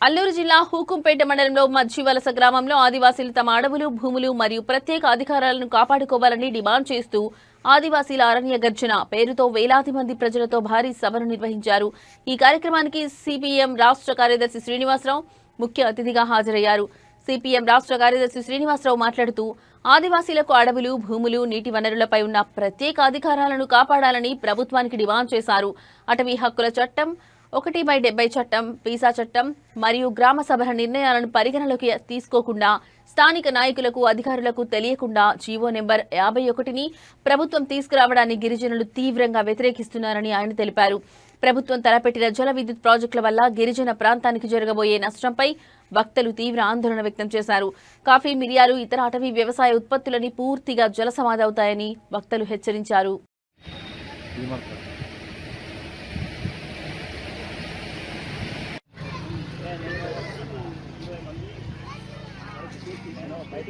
అల్లూరు జిల్లా హూకుంపేట మండలంలో మధ్యవలస గ్రామంలో ఆదివాసీలు తమ అడవులు భూములు మరియు ప్రత్యేక అధికారాలను కాపాడుకోవాలని డిమాండ్ చేస్తూ ఆదివాసీల అరణ్య గర్జన పేరుతో వేలాది మంది ప్రజలతో భారీ సభను నిర్వహించారు. ఈ కార్యక్రమానికి సిపిఎం రాష్ట్ర కార్యదర్శి శ్రీనివాసరావు ముఖ్య అతిథిగా హాజరయ్యారు. సిపిఎం రాష్ట్ర కార్యదర్శి శ్రీనివాసరావు మాట్లాడుతూ ఆదివాసీలకు అడవులు భూములు నీటి వనరులపై ఉన్న ప్రత్యేక అధికారాలను కాపాడాలని ప్రభుత్వానికి డిమాండ్ చేశారు. అటవీ హక్కుల చట్టం ఒకటి బై డెబ్బై చట్టం వీసా చట్టం మరియు గ్రామ సభల నిర్ణయాలను పరిగణలోకి తీసుకోకుండా స్థానిక నాయకులకు అధికారులకు తెలియకుండా జీవో నెంబర్ యాభై ఒకటిని ప్రభుత్వం తీసుకురావడాన్ని గిరిజనులు తీవ్రంగా వ్యతిరేకిస్తున్నారని ఆయన తెలిపారు. ప్రభుత్వం తలపెట్టిన జల విద్యుత్ ప్రాజెక్టుల వల్ల గిరిజన ప్రాంతానికి జరగబోయే నష్టంపై వక్తలు తీవ్ర ఆందోళన వ్యక్తం చేశారు. కాఫీ మిరియాలు ఇతర అటవీ వ్యవసాయ ఉత్పత్తులని పూర్తిగా జల సమాధవుతాయని వక్తలు హెచ్చరించారు.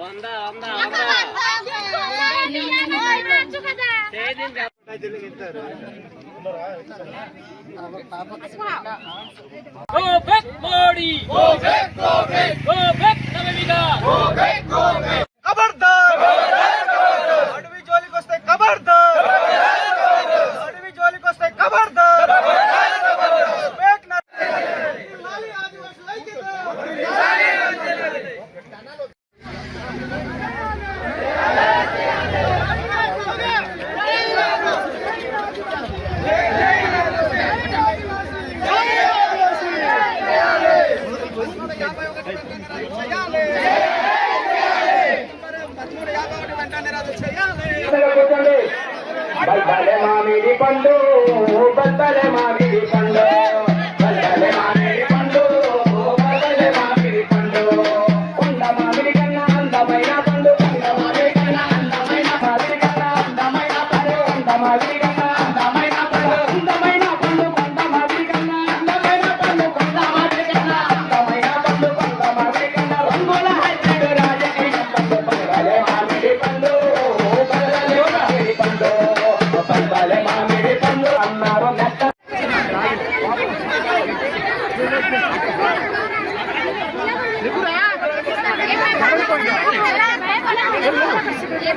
వంద వంద Go back, Modi! Go back, go back! Go back, Navamida! Go back, go back! పండు.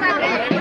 Cái?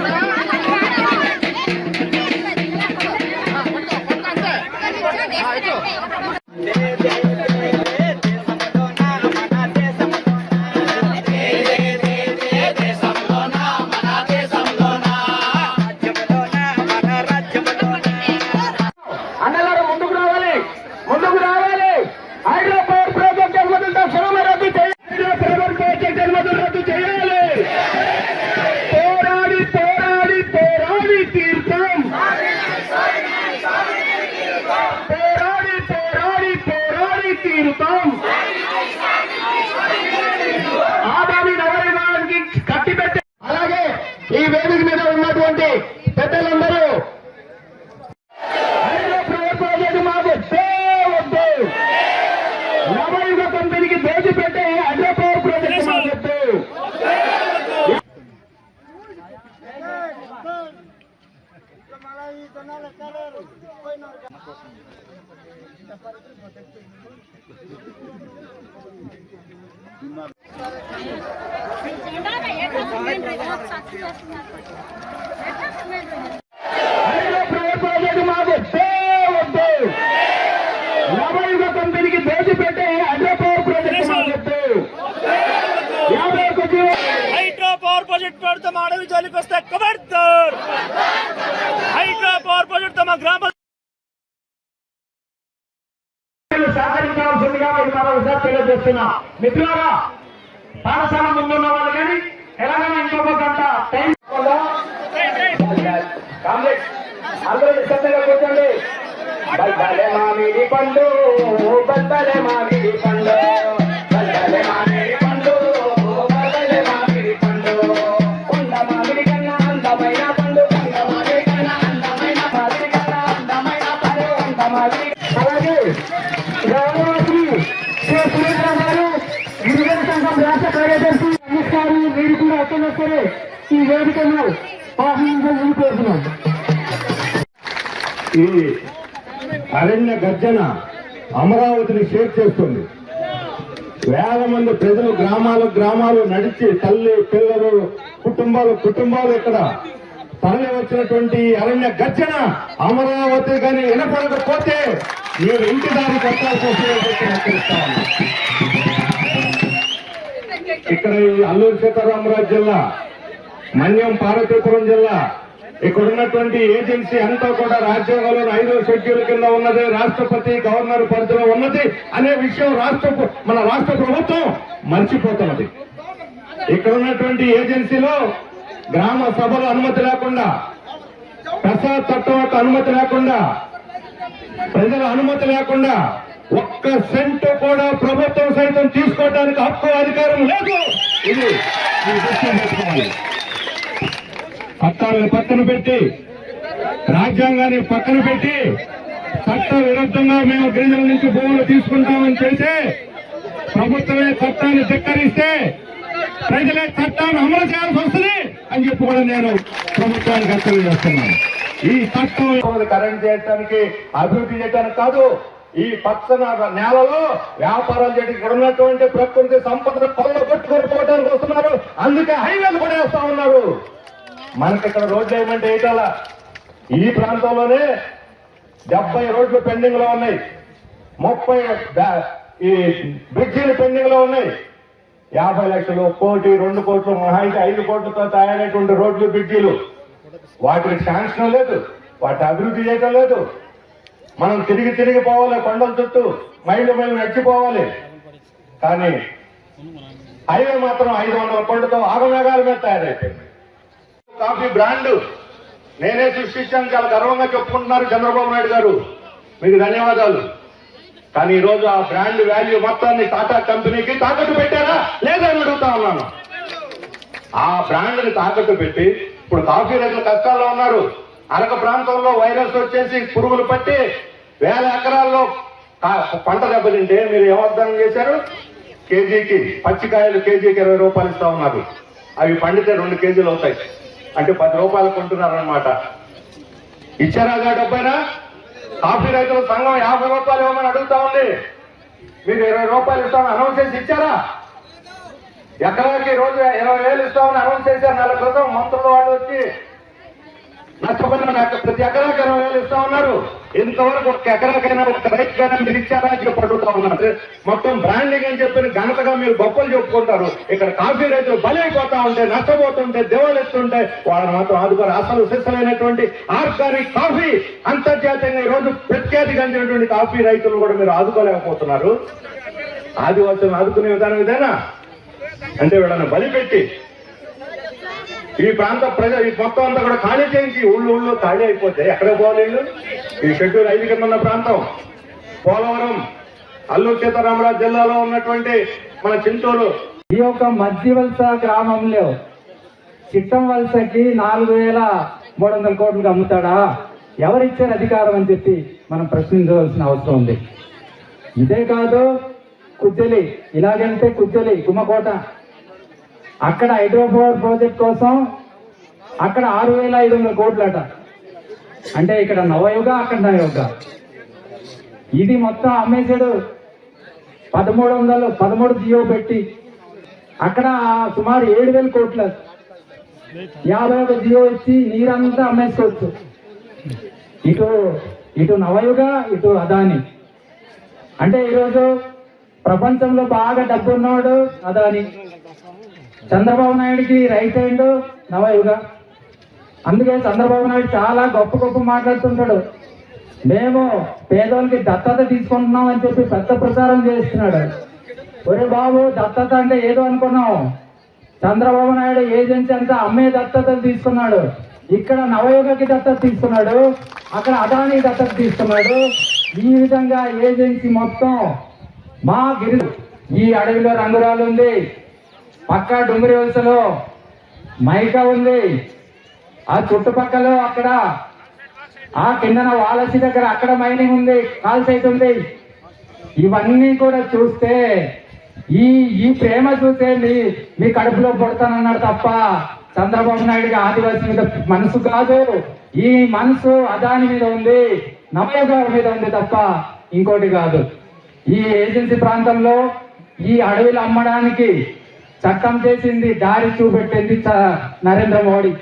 జీవో హైడ్రో పవర్ వస్తే పెడతాం అడవి పవర్ ప్రాజెక్ట్ తమ గ్రామ సహకరించాల్సిందిగా మీకు మరొకసారి తెలియజేస్తున్నా. మిత్రులారా పాఠశాల ముందున్న వాళ్ళు కానీ ఎలాగైనా ఇంకొక గంట టైం కాంగ్రెస్ అందరూ నిశ్శబ్దంగా కూర్చోండి. బద్దలే మామిడి పండు బద్దలే మామిడి పండు. అలాగే గ్రామవాసి శ్రీ సురేంద్ర గారు గిరిజన సంఘం రాష్ట్ర కార్యదర్శి నమస్కారం మీరు కూడా అక్కడ సరే ఈ వేదికను ఆహ్వానించాలని కోరుతున్నాం ఈ అరణ్య గర్జన అమరావతిని షేర్ చేస్తుంది. వేల మంది ప్రజలు గ్రామాలు గ్రామాలు నడిచి తల్లి పిల్లలు కుటుంబాలు కుటుంబాలు ఇక్కడ తరలి వచ్చినటువంటి అరణ్య గర్జన అమరావతి కానీ వినపడకపోతే మీరు ఇంటి దారి పట్టాల్సి వస్తుందని ఇక్కడ ఈ అల్లూరు సీతారామరాజు జిల్లా మన్యం పార్వతీపురం జిల్లా ఇక్కడ ఉన్నటువంటి ఏజెన్సీ అంతా కూడా రాజ్యాంగంలో ఐదో షెడ్యూల్ కింద ఉన్నది రాష్ట్రపతి గవర్నర్ పరిధిలో ఉన్నది అనే విషయం రాష్ట్ర మన రాష్ట్ర ప్రభుత్వం మర్చిపోతున్నది. ఇక్కడ ఉన్నటువంటి ఏజెన్సీలో గ్రామ సభలు అనుమతి లేకుండా ప్రసాద్ చట్టం అనుమతి లేకుండా ప్రజల అనుమతి లేకుండా ఒక్క సెంటు కూడా ప్రభుత్వం సైతం తీసుకోవడానికి హక్కు అధికారం లేదు. ఇది పెట్టుకోవాలి చట్టాలను పక్కన పెట్టి రాజ్యాంగాన్ని పక్కన పెట్టి చట్ట విరుద్ధంగా మేము గిరిజనుల నుంచి భూములు తీసుకుంటామని చేస్తే ప్రభుత్వమే చట్టాన్ని ధిక్కరిస్తే ప్రజలే చట్టాన్ని అమలు చేయాల్సి వస్తుంది. అని చెప్పి కూడా నేను ప్రభుత్వానికి హెచ్చరిక చేస్తున్నాను. ఈ చట్టం కరెంట్ చేయడానికి అభివృద్ధి చేయడానికి కాదు ఈ పచ్చన నేలలో వ్యాపారాలు చేయడానికి ఇక్కడ ఉన్నటువంటి ప్రకృతి సంపదను కొల్లగొట్టుకొని పోవడానికి వస్తున్నారు. అందుకే హైవేలు కూడా వేస్తా ఉన్నారు. మనకి ఇక్కడ రోడ్లు ఏమంటే ఏటాల? ఈ ప్రాంతంలోనే డెబ్బై రోడ్లు పెండింగ్లో ఉన్నాయి. ముప్పై ఈ బ్రిడ్జీలు పెండింగ్లో ఉన్నాయి. యాభై లక్షలు కోటి రెండు కోట్లు మహాయికి ఐదు కోట్లతో తయారైనటువంటి రోడ్లు బ్రిడ్జీలు. వాటికి శాంక్షన్ లేదు వాటి అభివృద్ధి చేయటం లేదు. మనం తిరిగి తిరిగి పోవాలి కొండల చుట్టూ మైళ్ళు మైళ్ళు నచ్చిపోవాలి కానీ హైవే మాత్రం ఐదు వందల కోట్లతో ఆగమేఘాల మీద తయారైపోయింది. కాఫీ బ్రాండ్ నేనే సృష్టించాను చాలా గర్వంగా చెప్పుకుంటున్నారు చంద్రబాబు నాయుడు గారు. మీకు ధన్యవాదాలు. కానీ ఈ రోజు ఆ బ్రాండ్ వాల్యూ మొత్తాన్ని టాటా కంపెనీకి తాకట్టు పెట్టారా? లేదని అడుగుతా ఉన్నాను. ఆ బ్రాండ్ని తాకట్టు పెట్టి ఇప్పుడు కాఫీ రైతులు కష్టాల్లో ఉన్నారు. అరక ప్రాంతంలో వైరస్ వచ్చేసి పురుగులు పట్టి వేల ఎకరాల్లో పంట దెబ్బతింటే మీరు ఏమర్థం చేశారు? కేజీకి పచ్చికాయలు కేజీకి ఇరవై రూపాయలు ఇస్తా ఉన్నారు. అవి పండితే రెండు కేజీలు అవుతాయి. అంటే పది రూపాయలు కొంటున్నారు అనమాట ఇచ్చారాగా డబ్బైనా? కాఫీ రైతుల సంఘం యాభై రూపాయలు ఇవ్వమని అడుగుతా ఉంది. మీరు ఇరవై రూపాయలు ఇస్తామని అనౌన్స్ చేసి ఇచ్చారా? ఎకరాకి రోజు ఇరవై వేలు ఇస్తామని అనౌన్స్ చేశారు నెల క్రితం మంత్రుల వాళ్ళు వచ్చి నష్టపోయిన ప్రతి ఎకరాకి ఇరవై వేలు ఇస్తా ఉన్నారు ఇంతవరకు ఒక ఎకరాకైనా ఒక రైతుకైనా మీరు ఇచ్చారా? అని చెప్పి అడుగుతా ఉన్నారు. మొత్తం బ్రాండింగ్ అని చెప్పిన ఘనతగా మీరు గొప్పలు చెప్పుకుంటారు. ఇక్కడ కాఫీ రైతులు బలైపోతా ఉంటే నష్టపోతుంటే దేవాలెత్తుంటే వాళ్ళని మాత్రం ఆదుకోరు అసలు సిద్ధమైనటువంటి ఆర్గానిక్ కాఫీ అంతర్జాతీయంగా ఈ రోజు ప్రఖ్యాతి గంచినటువంటి కాఫీ రైతులు కూడా మీరు ఆదుకోలేకపోతున్నారు. ఆదివాసులను ఆదుకునే విధానం ఇదేనా? అంటే వీళ్ళని బలిపెట్టి ఈ ప్రాంత ప్రజలు ఈ మొత్తం అంతా కూడా ఖాళీ చేయించి ఊళ్ళు ఊళ్ళో ఖాళీ అయిపోతే ఎక్కడ పోవాలి ఈ షెడ్యూల్ ఐదు కింద ఉన్న ప్రాంతం. పోలవరం అల్లూరు సీతారామరాజు జిల్లాలో ఉన్నటువంటి మన చింతూరు. ఈ యొక్క మధ్యవలస గ్రామంలో చిట్టం వలసకి నాలుగు వేల మూడు వందల కోట్లకు అమ్ముతాడా? ఎవరిచ్చారు అధికారం అని చెప్పి మనం ప్రశ్నించవలసిన అవసరం ఉంది. ఇదే కాదు కుజ్జలి ఇలాగంటే కుజ్జలి గుమ్మకోట. అక్కడ హైడ్రో పవర్ ప్రాజెక్ట్ కోసం అక్కడ ఆరు వేల ఐదు వందల కోట్లట. అంటే ఇక్కడ నవయుగ అక్కడ నవయుగ. ఇది మొత్తం అమ్మేశాడు. పదమూడు వందలు పదమూడు జియో పెట్టి. అక్కడ సుమారు ఏడు వేల కోట్ల. యాభై ఒక జియో ఇచ్చి నీరంతా అమ్మేసుకోవచ్చు. ఇటు ఇటు నవయుగ ఇటు అదాని. అంటే ఈరోజు ప్రపంచంలో బాగా డబ్బు ఉన్నవాడు అదాని. చంద్రబాబు నాయుడికి రైట్ హ్యాండ్ నవయుగ అందుకే చంద్రబాబు నాయుడు చాలా గొప్ప గొప్ప మాట్లాడుతుంటాడు. మేము పేదోళ్ళకి దత్తత తీసుకుంటున్నాం అని చెప్పి పెద్ద ప్రచారం చేస్తున్నాడు. ఒరే బాబు దత్తత అంటే ఏదో అనుకున్నాం. చంద్రబాబు నాయుడు ఏజెన్సీ అంతా అమ్మే దత్తతలు తీసుకున్నాడు. ఇక్కడ నవయుగకి దత్తత తీసుకున్నాడు. అక్కడ అదాని దత్తత తీసుకున్నాడు. ఈ విధంగా ఏజెన్సీ మొత్తం మా గిరి ఈ అడవిలో రంగురాలు ఉంది. పక్క డుమిరి వలసలో మైకా ఉంది. ఆ చుట్టుపక్కల అక్కడ ఆ కిందన వాలసి దగ్గర అక్కడ మైనింగ్ ఉంది కాల్ సైట్ ఉంది. ఇవన్నీ కూడా చూస్తే ఈ ఈ ప్రేమ చూస్తే మీ మీ కడుపులో పుడతానన్నాడు తప్ప చంద్రబాబు నాయుడుకి ఆదివాసీ మీద మనసు కాదు. ఈ మనసు అదాని మీద ఉంది నవయోగాల మీద ఉంది తప్ప ఇంకోటి కాదు. ఈ ఏజెన్సీ ప్రాంతంలో ఈ అడవిలు అమ్మడానికి చట్టం చేసింది దారి చూపెట్టింది నరేంద్ర మోడీ.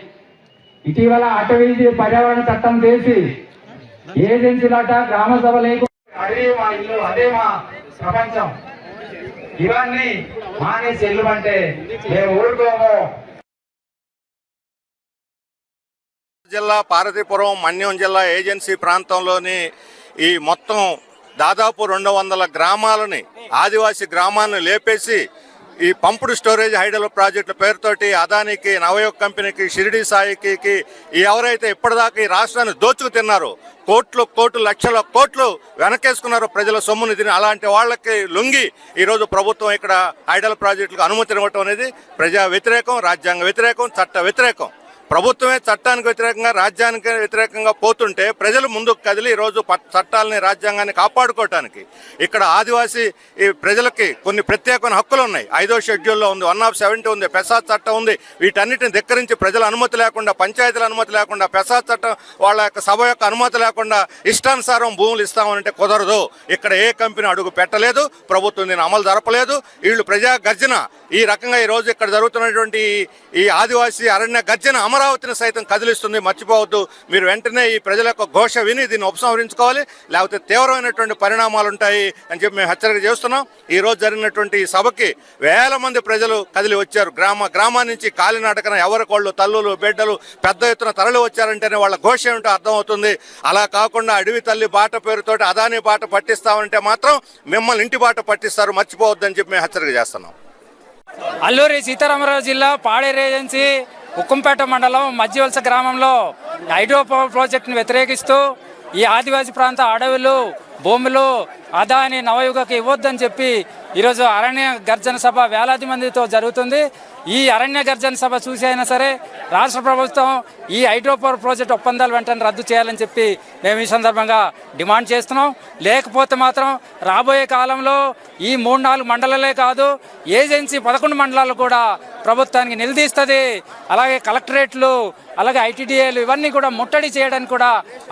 ఇటీవల అటవీ పర్యావరణ చట్టం చేసి ఏజెన్సీలట గ్రామ సభ లేకుండా అదే మా ఇల్లు అదే మా ప్రపంచం. ఇవన్నీ మానేసి వెళ్ళమంటే మేము ఊరుకోము. జిల్లా పార్వతీపురం మన్యం జిల్లా ఏజెన్సీ ప్రాంతంలోని ఈ మొత్తం దాదాపు రెండు వందల గ్రామాలని ఆదివాసీ గ్రామాలను లేపేసి ఈ పంపుడు స్టోరేజ్ హైడల్ ప్రాజెక్టుల పేరుతోటి అదానికి నవయోగ కంపెనీకి షిరిడి సాయికి ఎవరైతే ఇప్పటిదాకా ఈ రాష్ట్రాన్ని దోచుకు తిన్నారో కోట్లు కోట్లు లక్షల కోట్లు వెనకేసుకున్నారు ప్రజల సొమ్ముని తిని అలాంటి వాళ్ళకి లొంగి ఈరోజు ప్రభుత్వం ఇక్కడ హైడల్ ప్రాజెక్టులకు అనుమతి ఇవ్వటం అనేది ప్రజా వ్యతిరేకం రాజ్యాంగ వ్యతిరేకం చట్ట వ్యతిరేకం. ప్రభుత్వమే చట్టానికి వ్యతిరేకంగా రాజ్యానికి వ్యతిరేకంగా పోతుంటే ప్రజలు ముందుకు కదిలి ఈరోజు ప- చట్టాలని రాజ్యాంగాన్ని కాపాడుకోవటానికి ఇక్కడ ఆదివాసీ ఈ ప్రజలకి కొన్ని ప్రత్యేకమైన హక్కులు ఉన్నాయి. ఐదో షెడ్యూల్లో ఉంది వన్ ఆఫ్ సెవెంటీ ఉంది పెసాద్ చట్టం ఉంది. వీటన్నిటిని ధిక్కరించి ప్రజల అనుమతి లేకుండా పంచాయతీల అనుమతి లేకుండా పెసాద్ చట్టం వాళ్ళ యొక్క సభ యొక్క అనుమతి లేకుండా ఇష్టానుసారం భూములు ఇస్తామనంటే కుదరదు. ఇక్కడ ఏ కంపెనీ అడుగు పెట్టలేదు ప్రభుత్వం దీన్ని అమలు జరపలేదు. వీళ్ళు ప్రజా గర్జన ఈ రకంగా ఈ రోజు ఇక్కడ జరుగుతున్నటువంటి ఈ- ఆదివాసీ అరణ్య గర్జన అమరావతిని సైతం కదిలిస్తుంది మర్చిపోవద్దు. మీరు వెంటనే ఈ ప్రజల యొక్క ఘోష విని దీన్ని ఉపసంహరించుకోవాలి. లేకపోతే తీవ్రమైనటువంటి పరిణామాలు ఉంటాయి అని చెప్పి మేము హెచ్చరిక చేస్తున్నాం. ఈ రోజు జరిగినటువంటి ఈ సభకి వేల మంది ప్రజలు కదిలి వచ్చారు. గ్రామ గ్రామా నుంచి కాలినాటకన ఎవరి కోళ్ళు తల్లులు బిడ్డలు పెద్ద ఎత్తున తరలి వచ్చారంటేనే వాళ్ళ ఘోష ఏమిటో అర్థమవుతుంది. అలా కాకుండా అడవి తల్లి బాట పేరుతోటి అదాని బాట పట్టిస్తామంటే మాత్రం మిమ్మల్ని ఇంటి బాట పట్టిస్తారు మర్చిపోవద్దని చెప్పి మేము హెచ్చరిక చేస్తున్నాం. అల్లూరి సీతారామరాజు జిల్లా పాడేరు ఏజెన్సీ ఉక్కంపేట మండలం మధ్యవలస గ్రామంలో హైడ్రో పవర్ ప్రాజెక్టును వ్యతిరేకిస్తూ ఈ ఆదివాసీ ప్రాంత అడవులు భూములు అదాని నవయుగకి ఇవ్వొద్దని చెప్పి ఈరోజు అరణ్య గర్జన సభ వేలాది మందితో జరుగుతుంది. ఈ అరణ్య గర్జన సభ చూసి అయినా సరే రాష్ట్ర ప్రభుత్వం ఈ హైడ్రో పవర్ ప్రాజెక్ట్ ఒప్పందాలు వెంటనే రద్దు చేయాలని చెప్పి మేము ఈ సందర్భంగా డిమాండ్ చేస్తున్నాం. లేకపోతే మాత్రం రాబోయే కాలంలో ఈ మూడు నాలుగు మండలాలే కాదు ఏజెన్సీ పదకొండు మండలాలు కూడా ప్రభుత్వానికి నిలదీస్తుంది. అలాగే కలెక్టరేట్లు అలాగే ఐటీడీఏలు ఇవన్నీ కూడా ముట్టడి చేయడానికి కూడా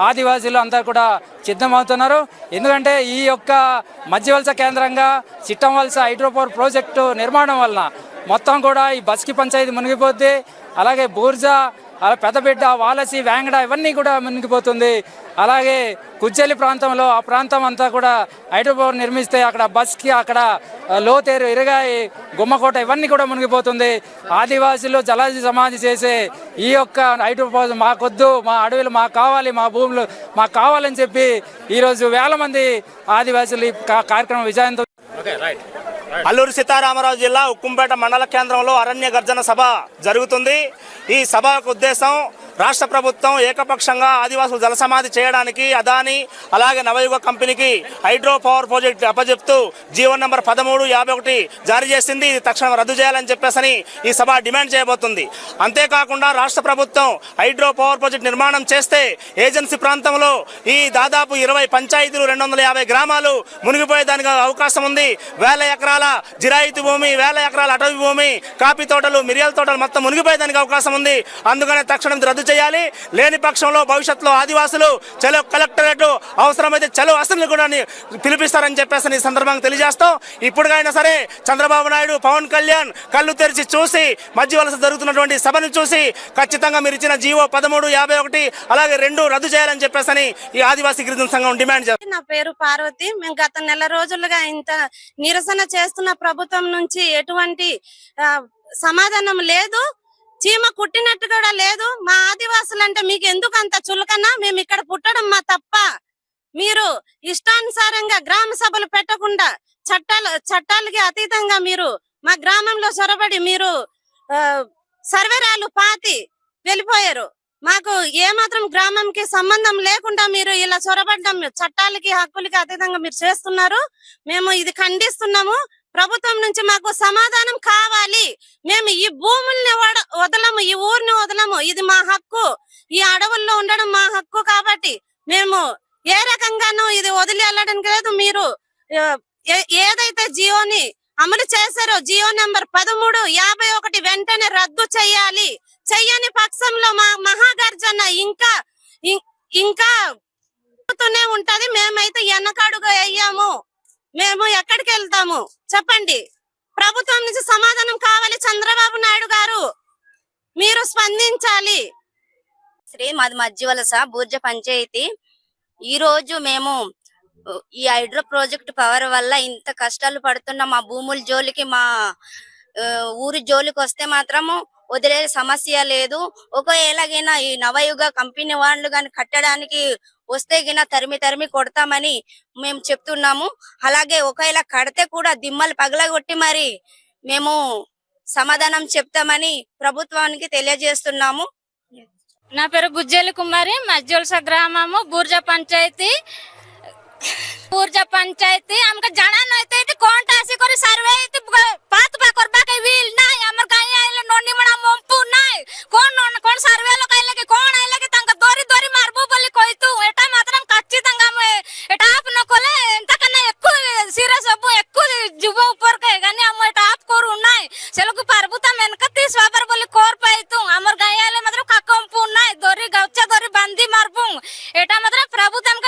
ఆదివాసీలు అందరూ కూడా సిద్ధమవుతున్నారు. ఎందుకంటే ఈ యొక్క మధ్యవలస కేంద్రంగా చిట్టంవలస హైడ్రోపవర్ ప్రాజెక్టు నిర్మాణం వలన మొత్తం కూడా ఈ బస్కి పంచాయతీ మునిగిపోద్ది. అలాగే బూర్జా అలా పెద్దబిడ్డ వాలసి వేంగడ ఇవన్నీ కూడా మునిగిపోతుంది. అలాగే కుజ్జలి ప్రాంతంలో ఆ ప్రాంతం అంతా కూడా హైడ్రోపవర్ నిర్మిస్తే అక్కడ బస్కి అక్కడ లోతేరు ఇరగాయి గుమ్మకోట ఇవన్నీ కూడా మునిగిపోతుంది. ఆదివాసీలు జలాది సమాధి చేసే ఈ యొక్క హైడ్రోపవర్ మాకొద్దు మా అడవులు మాకు కావాలి మా భూములు మాకు కావాలని చెప్పి ఈరోజు వేల మంది ఆదివాసీలు ఈ కార్యక్రమం విజయంతో రైట్ అల్లూరు సీతారామరాజు జిల్లా ఉక్కుంపేట మండల కేంద్రంలో అరణ్య గర్జన సభ జరుగుతుంది. ఈ సభకు ఉద్దేశం రాష్ట్ర ప్రభుత్వం ఏకపక్షంగా ఆదివాసులు జలసమాధి చేయడానికి అదాని అలాగే నవయుగ కంపెనీకి హైడ్రో పవర్ ప్రాజెక్ట్ అప్పజెప్తూ జీవన్ నంబర్ పదమూడు యాభై ఒకటి జారీ చేసింది. ఇది తక్షణం రద్దు చేయాలని చెప్పేసని ఈ సభ డిమాండ్ చేయబోతుంది. అంతేకాకుండా రాష్ట్ర ప్రభుత్వం హైడ్రో పవర్ ప్రాజెక్ట్ నిర్మాణం చేస్తే ఏజెన్సీ ప్రాంతంలో ఈ దాదాపు ఇరవై పంచాయతీలు రెండు వందల యాభై గ్రామాలు మునిగిపోయేదానికి అవకాశం ఉంది. వేల ఎకరాల జిరాయితీ భూమి వేల ఎకరాల అటవీ భూమి కాఫీ తోటలు మిరియాల తోటలు మొత్తం మునిగిపోయేదానికి అవకాశం ఉంది. అందుకనే తక్షణం రద్దు చేయాలి. లేని పక్షంలో భవిష్యత్తులో ఆదివాసులు చలో కలెక్టరేట్ అవసరమైతే చలో అసెంబ్లీ కూడా పిలిపిస్తారని చెప్పేసి ఈ సందర్భంగా తెలియజేస్తాం ఇప్పుడుగైనా సరే చంద్రబాబు నాయుడు పవన్ కళ్యాణ్ కళ్ళు తెరిచి చూసి మధ్య వలస జరుగుతున్నటువంటి సభను చూసి ఖచ్చితంగా మీరు ఇచ్చిన జీవో పదమూడు యాభై ఒకటి అలాగే రెండు రద్దు చేయాలని చెప్పేసి ఈ ఆదివాసీ గిరిజన సంఘం డిమాండ్ చేస్తుంది నా పేరు పార్వతి. మేము గత నెల రోజులుగా ఇంత నిరసన చేస్తున్న ప్రభుత్వం నుంచి ఎటువంటి సమాధానం లేదు. చీమ కుట్టినట్టు కూడా లేదు. మా ఆదివాసులు అంటే మీకు ఎందుకు అంత చులకన? మేము ఇక్కడ పుట్టడం మా తప్ప. మీరు ఇష్టానుసారంగా గ్రామ సభలు పెట్టకుండా చట్టాలు చట్టాలకి అతీతంగా మీరు మా గ్రామంలో చొరబడి మీరు సర్వేరాలు పాతి వెళ్ళిపోయారు. మాకు ఏ మాత్రం గ్రామంకి సంబంధం లేకుండా మీరు ఇలా చొరబడ్డం చట్టాలకి హక్కులకి అతీతంగా మీరు చేస్తున్నారు. మేము ఇది ఖండిస్తున్నాము. ప్రభుత్వం నుంచి మాకు సమాధానం కావాలి. మేము ఈ భూముల్ని వడ- వదలము ఈ ఊరిని వదలము. ఇది మా హక్కు. ఈ అడవుల్లో ఉండడం మా హక్కు కాబట్టి మేము ఏ రకంగానూ ఇది వదిలి వెళ్ళడానికి లేదు. మీరు ఏ- ఏదైతే జియోని అమలు చేశారో జియో నెంబర్ పదమూడు యాభై ఒకటి వెంటనే రద్దు చేయాలి. చెయ్యని పక్షంలో మా మహాగర్జన ఇంకా ఇంకా ఉంటది. మేమైతే వెనకాడుగా అయ్యాము మేము ఎక్కడికి వెళ్తాము? చెప్పండి. ప్రభుత్వం నుంచి సమాధానం కావాలి చంద్రబాబు నాయుడు గారు. మీరు స్పందించాలి. శ్రీ మాది మధ్య వలస బూర్జ పంచాయతీ. ఈ రోజు మేము ఈ హైడ్రో ప్రాజెక్ట్ పవర్ వల్ల ఇంత కష్టాలు పడుతున్న. మా భూముల జోలికి మా ఊరి జోలికి వస్తే మాత్రము వదిలే సమస్య లేదు. ఒకవేళగైనా ఈ నవయుగ కంపెనీ వాళ్ళు కానీ కట్టడానికి వస్తే గిన తరిమి తరిమి కొడతామని మేము చెప్తున్నాము. అలాగే ఒకవేళ కడితే కూడా దిమ్మలు పగలగొట్టి మరి మేము సమాధానం చెప్తామని ప్రభుత్వానికి తెలియజేస్తున్నాము. నా పేరు గుజ్జలి కుమారి మజ్జోల్స గ్రామము బూర్జ పంచాయతీ. బూర్జా పంచాయతీ ఆమెకు జనాన్ని అయితే కోంటాసి కొరి సర్వే అయితే పాత పా కొరబాక వీల్ అమర్ कोण निमणा मोंपू नाही कोण कोण सर्वेलो कायले की कोण आयले की तंका दोरी दोरी मारबू बोली कोइतु एटा मात्रम कच्ची तंगा में एटा आप न कोले एंता कने एक्कु सीरियस अबु एक्कु जुबो ऊपर के गाने हम एटा आप करू नाही सेलो की पारबू ता मेन कति स्वापर बोली कोर पाइतु हमर गायाले मतलब काकोंपू नाही दोरी गौचा दोरी बांधी मारबू एटा मतलब प्रभु तम